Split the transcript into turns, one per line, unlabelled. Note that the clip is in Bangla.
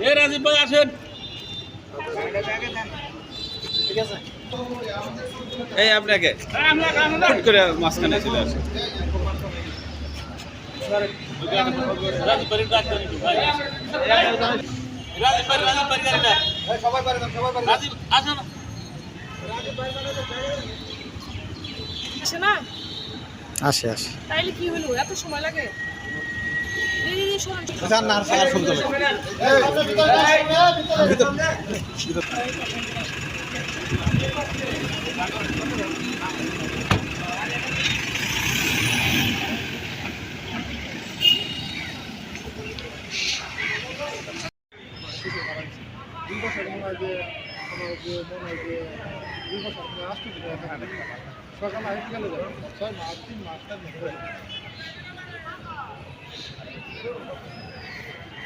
এ রাজীব ভাই আসেন।
এই আপনাকে। করে মাঝখানে চলে আসে
রাজীব ভাই। রাজীব ভাই রাজীব ভাই
সবাই পারে সবাই পারে
রাজীব আসেন।
আসে না?
আসে আসে।
তাইলে কি হলো? এত সময় লাগে? এই, শোনেন।
যান না আর আর শুনতে
দুই বছর মনে হয় যে আমার যে মনে হয় যে আসতে সকালে যাবে ছয় মাস তিন মাস